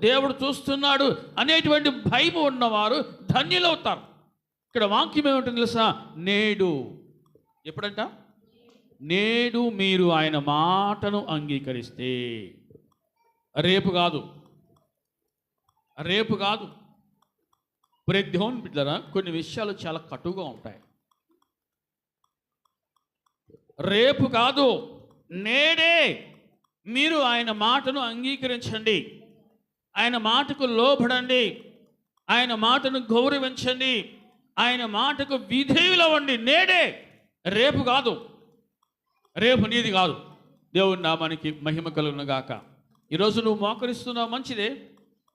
దేవుడు చూస్తున్నాడు అనేటువంటి భయం ఉన్నవారు ధన్యులవుతారు. ఇక్కడ వాక్యం ఏమిటో తెలుసా? నేడు. ఎప్పుడంట? నేడు మీరు ఆయన మాటను అంగీకరిస్తే. రేపు కాదు. రేపు కాదు. ప్రద్యోన్ బిడ్డరా కొన్ని విషయాలు చాలా కటుగా ఉంటాయి. రేపు కాదు. నేడే మీరు ఆయన మాటను అంగీకరించండి. ఆయన మాటకు లోబడండి. ఆయన మాటను గౌరవించండి. ఆయన మాటకు విధేయులవ్వండి నేడే రేపు కాదు. రేపు నీది కాదు. దేవుని నామానికి మహిమ కలుగును గాక. ఈరోజు నువ్వు మోకరిస్తున్నావు మంచిదే.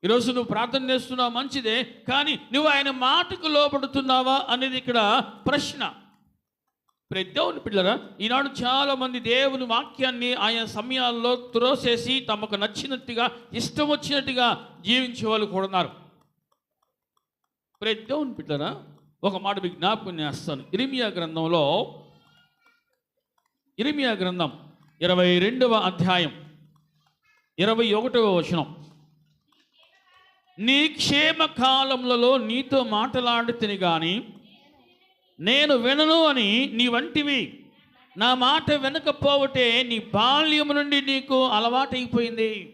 ఈరోజు నువ్వు ప్రార్థన చేస్తున్నావు మంచిదే. కానీ నువ్వు ఆయన మాటకు లోపడుతున్నావా అనేది ఇక్కడ ప్రశ్న. దేవుని పిల్లరా ఈనాడు చాలామంది దేవుని వాక్యాన్ని ఆయా సమయాల్లో త్రోసేసి తమకు నచ్చినట్టుగా ఇష్టం వచ్చినట్టుగా జీవించే వాళ్ళు కూడా ఉన్నారు. ప్రియ దేవుని పిల్లరా ఒక మాట మీకు జ్ఞాపకం చేస్తాను. ఇరిమియా గ్రంథంలో ఇరిమియా గ్రంథం ఇరవై రెండవ అధ్యాయం ఇరవై ఒకటవ వచనం. నీ క్షేమ కాలములలో నీతో మాట్లాడుతుని కానీ నేను వినను అని నీ వంటివి. నా మాట వినకపోవటే నీ బాల్యం నుండి నీకు అలవాటైపోయింది.